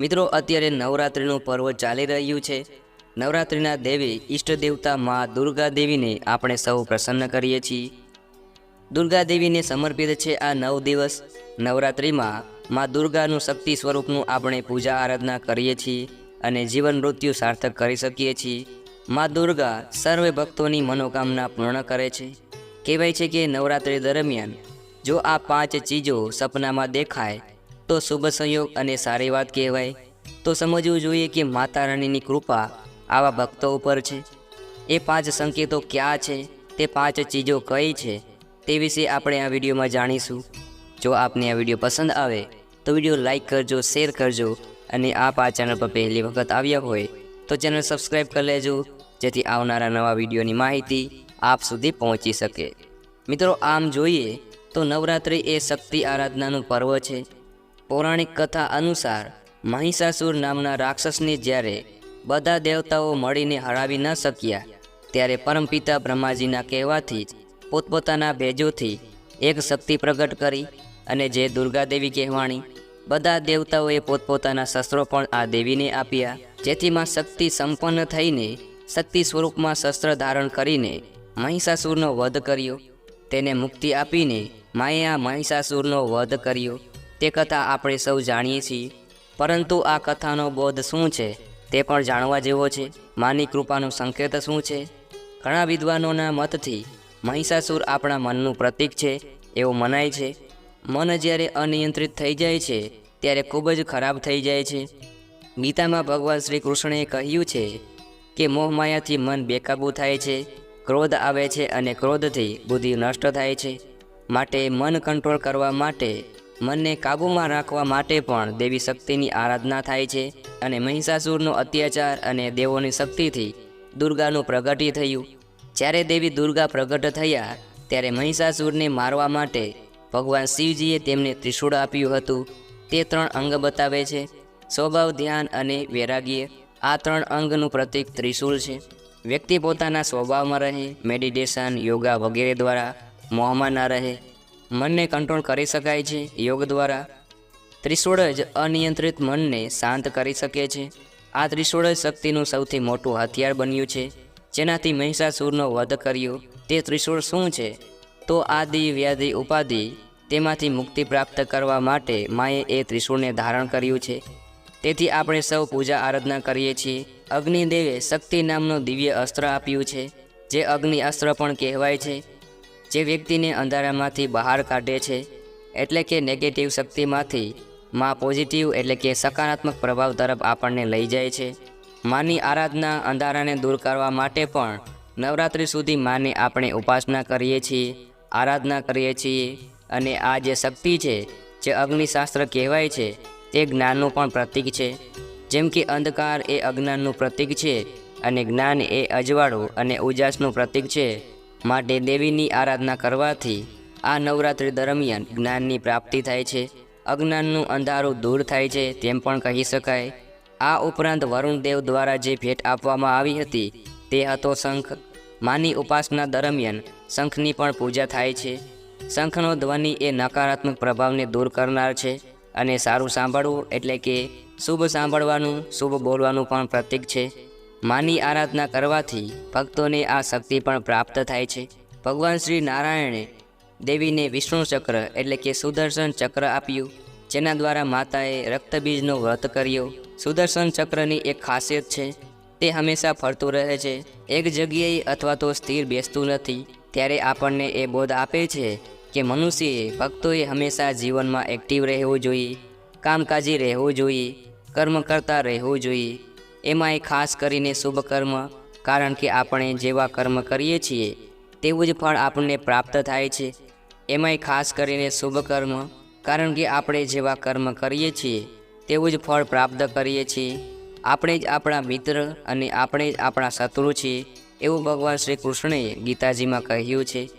મિત્રો, અત્યારે નવરાત્રિનું પર્વ ચાલી રહ્યું છે. નવરાત્રિના દેવી ઈષ્ટ દેવતા મા દુર્ગા દેવીને આપણે સૌ પ્રસન્ન કરીએ છીએ. દુર્ગા દેવીને સમર્પિત છે આ નવ દિવસ. નવરાત્રિમાં મા દુર્ગાનું શક્તિ સ્વરૂપનું આપણે પૂજા આરાધના કરીએ છીએ અને જીવન મૃત્યુ સાર્થક કરી શકીએ છીએ. મા દુર્ગા સર્વે ભક્તોની મનોકામના પૂર્ણ કરે છે. કહેવાય છે કે નવરાત્રિ દરમિયાન જો આ પાંચ ચીજો સપનામાં દેખાય તો શુભ સંયોગ અને સારી વાત કહેવાય. તો સમજવું જોઈએ કે માતા રાણીની કૃપા આવા ભક્તો ઉપર છે. એ પાંચ સંકેતો ક્યાં છે? તે પાંચ ચીજો કઈ છે? તે વિશે આપણે આ વિડીયોમાં જાણીશું. જો આપને આ વીડિયો પસંદ આવે, તો વીડિયો લાઇક કરજો, શેર કરજો અને આપ આ ચેનલ પર પહેલી વખત આવ્યા હોય, તો ચેનલ સબસ્ક્રાઈબ કરી લેજો, જેથી આવનારા નવા વિડીયોની માહિતી આપ સુધી પહોંચી શકે. મિત્રો, આમ જોઈએ તો નવરાત્રિ એ શક્તિ આરાધનાનું પર્વ છે. પૌરાણિક કથા અનુસાર મહિષાસુર નામના રાક્ષસને જ્યારે બધા દેવતાઓ મળીને હરાવી ન શક્યા, ત્યારે પરમપિતા બ્રહ્માજીના કહેવાથી પોતપોતાના ભેજોથી એક શક્તિ પ્રગટ કરી અને જે દુર્ગાદેવી કહેવાણી બધા દેવતાઓએ પોતપોતાના શસ્ત્રો પણ આ દેવીને આપ્યા જેથી માં શક્તિ સંપન્ન થઈને શક્તિ સ્વરૂપમાં શસ્ત્ર ધારણ કરીને મહિષાસુરનો વધ કર્યો. તેને મુક્તિ આપીને માએ આ મહિષાસુરનો વધ કર્યો. તે કથા આપણે સૌ જાણીએ છીએ, પરંતુ આ કથાનો બોધ શું છે તે પણ જાણવા જેવો છે. માની કૃપાનો સંકેત શું છે? ઘણા વિદ્વાનોના મતથી મહિષાસુર આપણા મનનું પ્રતીક છે એવું મનાય છે. મન જ્યારે અનિયંત્રિત થઈ જાય છે, ત્યારે ખૂબ જ ખરાબ થઈ જાય છે. ગીતામાં ભગવાન શ્રી કૃષ્ણએ કહ્યું છે કે મોહમાયાથી મન બેકાબૂ થાય છે, ક્રોધ આવે છે અને ક્રોધથી બુદ્ધિ નષ્ટ થાય છે. માટે મન કંટ્રોલ કરવા માટે મનને કાબૂમાં રાખવા માટે પણ દેવી શક્તિની આરાધના થાય છે અને મહિષાસુરનો અત્યાચાર અને દેવોની શક્તિથી દુર્ગાનું પ્રગટી થયું. જ્યારે દેવી દુર્ગા પ્રગટ થયા, ત્યારે મહિષાસુરને મારવા માટે ભગવાન શિવજીએ તેમને ત્રિશૂળ આપ્યું હતું. તે ત્રણ અંગ બતાવે છે. સ્વભાવ, ધ્યાન અને વૈરાગ્ય. આ ત્રણ અંગનું પ્રતીક ત્રિશૂળ છે. વ્યક્તિ પોતાના સ્વભાવમાં રહે, મેડિટેશન, યોગા વગેરે દ્વારા મોહમાં ના રહે. મનને કંટ્રોલ કરી શકાય છે. યોગ દ્વારા ત્રિશૂળ જ અનિયંત્રિત મનને શાંત કરી શકે છે. આ ત્રિશૂળ જ શક્તિનું સૌથી મોટું હથિયાર બન્યું છે. જેનાથી મહિષાસુરનો વધ કર્યો. તે ત્રિશૂળ શું છે? તો આદિ, વ્યાધિ, ઉપાધિ તેમાંથી મુક્તિ પ્રાપ્ત કરવા માટે માએ એ ત્રિશૂળને ધારણ કર્યું છે. તેથી આપણે સૌ પૂજા આરાધના કરીએ છીએ. અગ્નિદેવે શક્તિ નામનું દિવ્ય અસ્ત્ર આપ્યું છે. જે અગ્નિ અસ્ત્ર પણ કહેવાય છે. જે વ્યક્તિને અંધારામાંથી બહાર કાઢે છે, એટલે કે નેગેટિવ શક્તિમાંથી, માં પોઝિટિવ એટલે કે સકારાત્મક પ્રભાવ તરફ આપણને લઈ જાય છે. માની આરાધના અંધારાને દૂર કરવા માટે પણ નવરાત્રિ સુધી માની આપણે ઉપાસના કરીએ છીએ, આરાધના કરીએ છીએ, અને આ જે શક્તિ છે, જે અગ્નિશાસ્ત્ર કહેવાય છે, તે જ્ઞાનનું પણ પ્રતીક છે. જેમ કે અંધકાર એ અજ્ઞાનનું પ્રતીક છે, અને જ્ઞાન એ અજવાળું અને ઉજાસનું પ્રતીક છે. માટે દેવીની આરાધના કરવાથી આ નવરાત્રિ દરમિયાન જ્ઞાનની પ્રાપ્તિ થાય છે. અજ્ઞાનનું અંધારું દૂર થાય છે તેમ પણ કહી શકાય. આ ઉપરાંત વરુણદેવ દ્વારા જે ભેટ આપવામાં આવી હતી તે હતો શંખ. માની ઉપાસના દરમિયાન શંખની પણ પૂજા થાય છે. શંખનો ધ્વનિ એ નકારાત્મક પ્રભાવને દૂર કરનાર છે અને સારું સાંભળવું એટલે કે શુભ સાંભળવાનું, શુભ બોલવાનું પણ પ્રતીક છે. માની આરાધના કરવાથી ભક્તોને આ શક્તિ પણ પ્રાપ્ત થાય છે. ભગવાન શ્રી નારાયણે દેવીને વિષ્ણુ ચક્ર એટલે કે સુદર્શન ચક્ર આપ્યું, જેના દ્વારા માતાએ રક્તબીજનો વ્રત કર્યો. સુદર્શન ચક્રની એક ખાસિયત છે, તે હંમેશા ફરતું રહે છે. એક જગ્યાએ અથવા તો સ્થિર બેસતું નથી, ત્યારે આપણને એ બોધ આપે છે કે મનુષ્યએ ભક્તોએ હંમેશા જીવનમાં એક્ટિવ રહેવું જોઈએ, કામકાજી રહેવું જોઈએ, કર્મ કરતા રહેવું જોઈએ. એમાંય ખાસ કરીને શુભ કર્મ, કારણ કે આપણે જેવા કર્મ કરીએ છીએ, તેવું જ ફળ આપણને પ્રાપ્ત થાય છે. એમાંય ખાસ કરીને શુભ કર્મ, કારણ કે આપણે જેવા કર્મ કરીએ છીએ, તેવું જ ફળ પ્રાપ્ત કરીએ છીએ. આપણે જ આપણા મિત્ર અને આપણે જ આપણા શત્રુ છીએ, એવું ભગવાન શ્રી કૃષ્ણએ ગીતાજીમાં કહ્યું છે.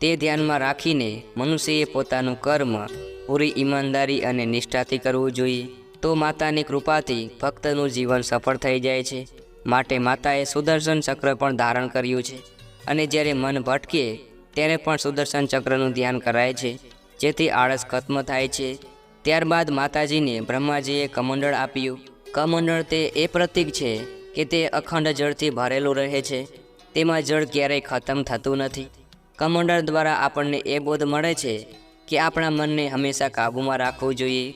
તે ધ્યાનમાં રાખીને મનુષ્યએ પોતાનું કર્મ પૂરી ઈમાનદારી અને નિષ્ઠાથી કરવું જોઈએ. તો માતાની કૃપાથી ભક્તનું જીવન સફળ થઈ જાય છે. માટે માતાએ સુદર્શન ચક્ર પણ ધારણ કર્યું છે. અને જ્યારે મન ભટકે, ત્યારે પણ સુદર્શન ચક્રનું ધ્યાન કરાય છે. જેથી આળસ ખત્મ થાય છે. ત્યારબાદ માતાજીને બ્રહ્માજીએ કમંડળ આપ્યું. કમંડળ તે એ પ્રતીક છે કે તે અખંડ જળથી ભરેલું રહે છે. તેમાં જળ ક્યારેય ખતમ થતું નથી. કમંડળ દ્વારા આપણને એ બોધ મળે છે કે આપણા મનને હંમેશા કાબૂમાં રાખવું જોઈએ.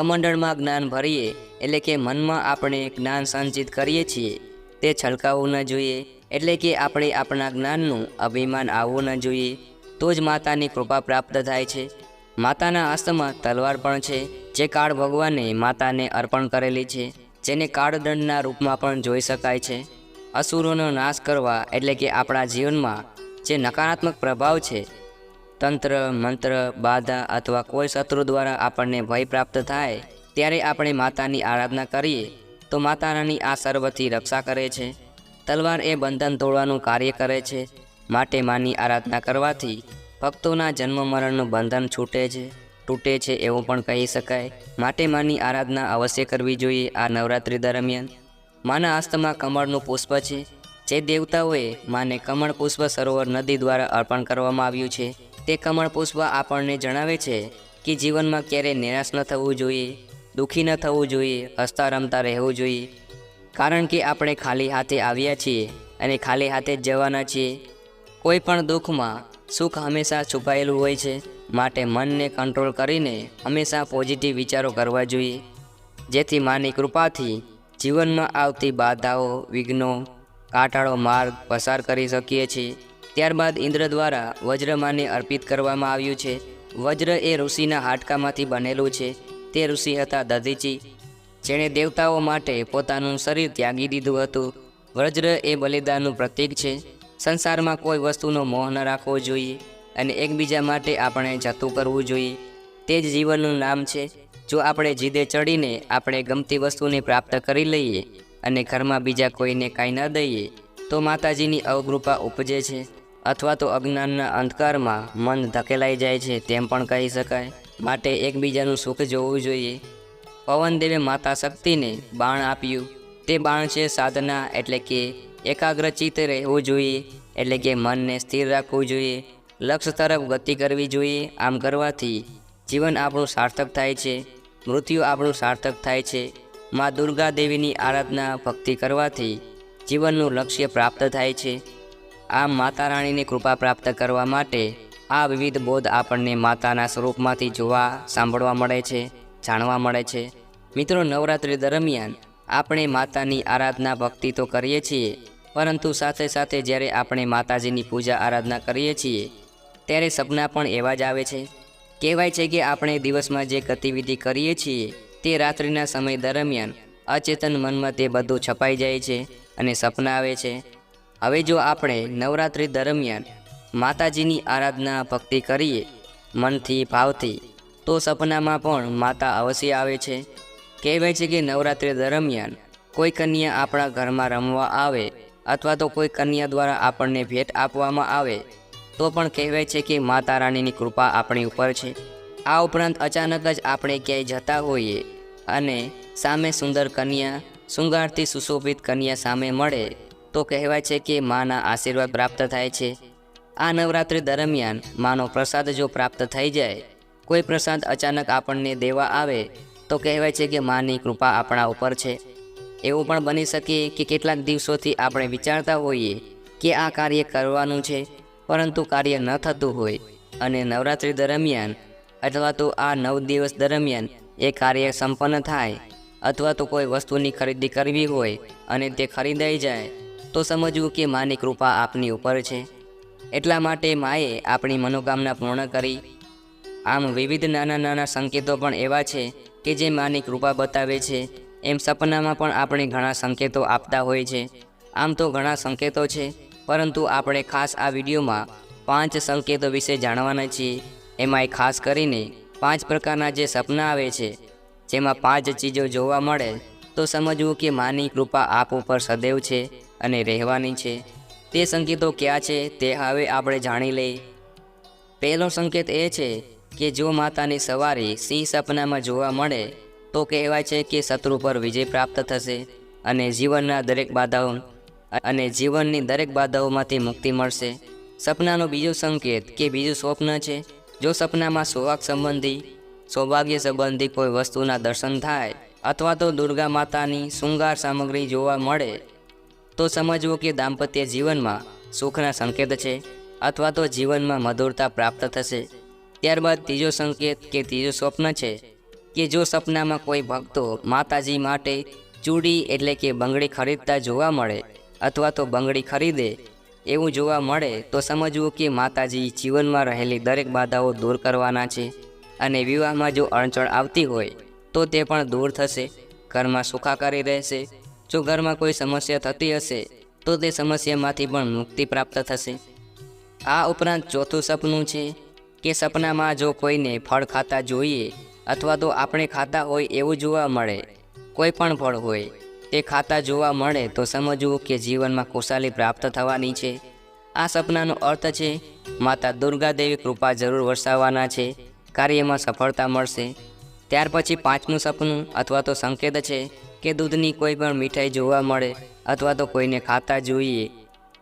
કમંડળમાં જ્ઞાન ભરીએ, એટલે કે મનમાં આપણે જ્ઞાન સંચિત કરીએ છીએ. તે છલકાવવું ન જોઈએ, એટલે કે આપણે આપણા જ્ઞાનનું અભિમાન આવવું ન જોઈએ. તો જ માતાની કૃપા પ્રાપ્ત થાય છે. માતાના હસ્તમાં તલવાર પણ છે, જે કાળ ભગવાને માતાને અર્પણ કરેલી છે, જેને કાળદંડના રૂપમાં પણ જોઈ શકાય છે. અસુરોનો નાશ કરવા, એટલે કે આપણા જીવનમાં જે નકારાત્મક પ્રભાવ છે તંત્ર, મંત્ર, બાધા અથવા કોઈ શત્રુ દ્વારા આપણને ભય પ્રાપ્ત થાય ત્યારે આપણે માતાની આરાધના કરીએ તો માતા રાની આ સર્વથી રક્ષા કરે છે. તલવાર એ બંધન તોડવાનું કાર્ય કરે છે. માટે માની આરાધના કરવાથી ભક્તોના જન્મ મરણનું બંધન છૂટે છે. તૂટે છે એવું પણ કહી શકાય. માટે માની આરાધના અવશ્ય કરવી જોઈએ આ નવરાત્રિ દરમિયાન. માના હસ્તમાં કમળનું પુષ્પ છે. જે દેવતાઓએ માને કમળ પુષ્પ સરોવર નદી દ્વારા અર્પણ કરવામાં આવ્યું છે. તે કમળ પુષ્પ આપણને જણાવે છે કે જીવનમાં ક્યારેય નિરાશ ન થવું જોઈએ, દુઃખી ન થવું જોઈએ, હસતા રમતા રહેવું જોઈએ. કારણ કે આપણે ખાલી હાથે આવ્યા છીએ અને ખાલી હાથે જ જવાના છીએ. કોઈ પણ દુઃખમાં સુખ હંમેશા છુપાયેલું હોય છે, માટે મનને કંટ્રોલ કરીને હંમેશા પોઝિટિવ વિચારો કરવા જોઈએ. જેથી માની કૃપાથી જીવનમાં આવતી બાધાઓ, વિઘ્નો, કાંટાળો માર્ગ પસાર કરી શકીએ છીએ. ત્યારબાદ ઇન્દ્ર દ્વારા વજ્રમાને અર્પિત કરવામાં આવ્યું છે. વજ્ર એ ઋષિના હાડકામાંથી બનેલું છે. તે ઋષિ હતા દધીચી. જેણે દેવતાઓ માટે પોતાનું શરીર ત્યાગી દીધું હતું. વજ્ર એ બલિદાનનું પ્રતીક છે. સંસારમાં કોઈ વસ્તુનો મોહ ન રાખવો જોઈએ અને એકબીજા માટે આપણે જતું કરવું જોઈએ. તે જ જીવનનું નામ છે. જો આપણે જીદે ચડીને આપણે ગમતી વસ્તુને પ્રાપ્ત કરી લઈએ અને ઘરમાં બીજા કોઈને કાંઈ ન દઈએ, તો માતાજીની અવકૃપા ઉપજે છે. અથવા તો અજ્ઞાનના અંધકારમાં મન ધકેલાઈ જાય છે તેમ પણ કહી શકાય. માટે એકબીજાનું સુખ જોવું જોઈએ. પવનદેવે માતા શક્તિને બાણ આપ્યું. તે બાણ છે સાધના એટલે કે એકાગ્રચિત રહેવું જોઈએ, એટલે કે મનને સ્થિર રાખવું જોઈએ. લક્ષ્ય તરફ ગતિ કરવી જોઈએ, આમ કરવાથી જીવન આપણું સાર્થક થાય છે, મૃત્યુ આપણું સાર્થક થાય છે. મા દુર્ગા દેવીની આરાધના ભક્તિ કરવાથી જીવનનું લક્ષ્ય પ્રાપ્ત થાય છે. આમ માતા રાણીની કૃપા પ્રાપ્ત કરવા માટે આ વિવિધ બોધ આપણને માતાના સ્વરૂપમાંથી જોવા, સાંભળવા મળે છે, જાણવા મળે છે. મિત્રો, નવરાત્રિ દરમિયાન આપણે માતાની આરાધના ભક્તિ તો કરીએ છીએ, પરંતુ સાથે સાથે જ્યારે આપણે માતાજીની પૂજા આરાધના કરીએ છીએ, ત્યારે સપના પણ એવા જ આવે છે. કહેવાય છે કે આપણે દિવસમાં જે ગતિવિધિ કરીએ છીએ, તે રાત્રિના સમય દરમિયાન અચેતન મનમાં તે બધું છપાઈ જાય છે અને સપના આવે છે. હવે જો આપણે નવરાત્રિ દરમિયાન માતાજીની આરાધના ભક્તિ કરીએ, મનથી, ભાવથી, તો સપનામાં પણ માતા અવશ્ય આવે છે. કહેવાય છે કે નવરાત્રિ દરમિયાન કોઈ કન્યા આપણા ઘરમાં રમવા આવે અથવા તો કોઈ કન્યા દ્વારા આપણને ભેટ આપવામાં આવે, તો પણ કહેવાય છે કે માતા રાણીની કૃપા આપણી ઉપર છે. આ ઉપરાંત અચાનક જ આપણે ક્યાંય જતા હોઈએ અને સામે સુંદર કન્યા, શૃંગારથી સુશોભિત કન્યા સામે મળે તો કહેવાય છે કે માના આશીર્વાદ પ્રાપ્ત થાય છે. આ નવરાત્રિ દરમિયાન માનો પ્રસાદ જો પ્રાપ્ત થઈ જાય, કોઈ પ્રસાદ અચાનક આપણને દેવા આવે, તો કહેવાય છે કે માની કૃપા આપણા ઉપર છે. એવું પણ બની શકે કે કેટલાક દિવસોથી આપણે વિચારતા હોઈએ કે આ કાર્ય કરવાનું છે, પરંતુ કાર્ય ન થતું હોય અને નવરાત્રિ દરમિયાન અથવા તો આ નવ દિવસ દરમિયાન એ કાર્ય સંપન્ન થાય, અથવા તો કોઈ વસ્તુની ખરીદી કરવી હોય અને તે ખરીદાઈ જાય તો સમજવું કે માની કૃપા આપની ઉપર છે. એટલા માટે માએ આપણી મનોકામના પૂર્ણ કરી. આમ વિવિધ નાના નાના સંકેતો પણ એવા છે કે જે માની કૃપા બતાવે છે. એમ સપનામાં પણ આપણે ઘણા સંકેતો આપતા હોય છે. આમ તો ઘણા સંકેતો છે, પરંતુ આપણે ખાસ આ વિડીયોમાં પાંચ સંકેતો વિશે જાણવાના છીએ. એમાંય ખાસ કરીને પાંચ પ્રકારના જે સપના આવે છે, જેમાં પાંચ ચીજો જોવા મળે, તો સમજવું કે માની કૃપા આપ ઉપર સદૈવ છે. અને રહેવાની છે. તે સંકેતો ક્યાં છે તે હવે આપણે જાણી લઈએ. પહેલો સંકેત એ છે કે જો માતાની સવારી સિંહ સપનામાં જોવા મળે, તો કહેવાય છે કે શત્રુ પર વિજય પ્રાપ્ત થશે અને જીવનના દરેક બાધાઓ અને જીવનની દરેક બાધાઓમાંથી મુક્તિ મળશે. સપનાનો બીજો સંકેત કે બીજું સ્વપ્ન છે, જો સપનામાં સુવાક સંબંધી, સૌભાગ્ય સંબંધી કોઈ વસ્તુના દર્શન થાય અથવા તો દુર્ગા માતાની શૃંગાર સામગ્રી જોવા મળે તો સમજવું કે દાંપત્ય જીવનમાં સુખના સંકેત છે અથવા તો જીવનમાં મધુરતા પ્રાપ્ત થશે. ત્યારબાદ ત્રીજો સંકેત કે ત્રીજો સ્વપ્ન છે કે જો સપનામાં કોઈ ભક્તો માતાજી માટે ચૂડી એટલે કે બંગડી ખરીદતા જોવા મળે અથવા તો બંગડી ખરીદે એવું જોવા મળે તો સમજવું કે માતાજી જીવનમાં રહેલી દરેક બાધાઓ દૂર કરવાના છે અને વિવાહમાં જો અડચણ આવતી હોય તો તે પણ દૂર થશે. ઘરમાં સુખાકારી રહેશે જો ઘરમાં કોઈ સમસ્યા થતી હશે, તો તે સમસ્યામાંથી પણ મુક્તિ પ્રાપ્ત થશે. આ ઉપરાંત ચોથું સપનું છે કે સપનામાં જો કોઈને ફળ ખાતા જોઈએ અથવા તો આપણે ખાતા હોય એવું જોવા મળે, કોઈ પણ ફળ હોય, તે ખાતા જોવા મળે તો સમજવું કે જીવનમાં ખુશાલી પ્રાપ્ત થવાની છે. આ સપનાનો અર્થ છે, માતા દુર્ગા દેવી કૃપા જરૂર વરસાવવાના છે, કાર્યમાં સફળતા મળશે. ત્યાર પછી પાંચમું સપનું અથવા તો સંકેત છે કે દૂધની કોઈ પણ મીઠાઈ જોવા મળે અથવા તો કોઈને ખાતા જોઈએ.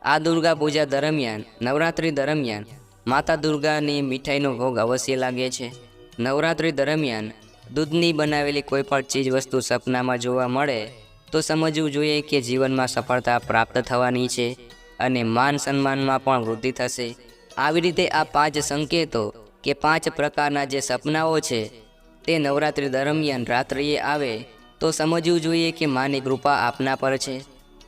આ દુર્ગા પૂજા દરમિયાન, નવરાત્રિ દરમિયાન, માતા દુર્ગાની મીઠાઈનો ભોગ અવશ્ય લાગે છે. નવરાત્રિ દરમિયાન, દૂધની બનાવેલી કોઈ પણ ચીજ વસ્તુ સપનામાં જોવા મળે, તો સમજવું જોઈએ કે જીવનમાં સફળતા પ્રાપ્ત થવાની છે અને માન સન્માનમાં પણ વૃદ્ધિ થશે. આવી રીતે આ પાંચ સંકેતો કે પાંચ પ્રકારના જે સપનાઓ છે તે નવરાત્રિ દરમિયાન રાત્રિએ આવે તો સમજવું જોઈએ કે માની કૃપા આપના પર છે.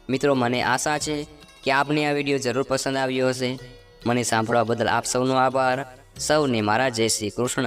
મિત્રો, મને આશા છે કે આપને આ વીડિયો જરૂર પસંદ આવ્યો હશે. મને સાંભળવા બદલ આપ સૌનો આભાર. સૌને મારા જય શ્રી કૃષ્ણ.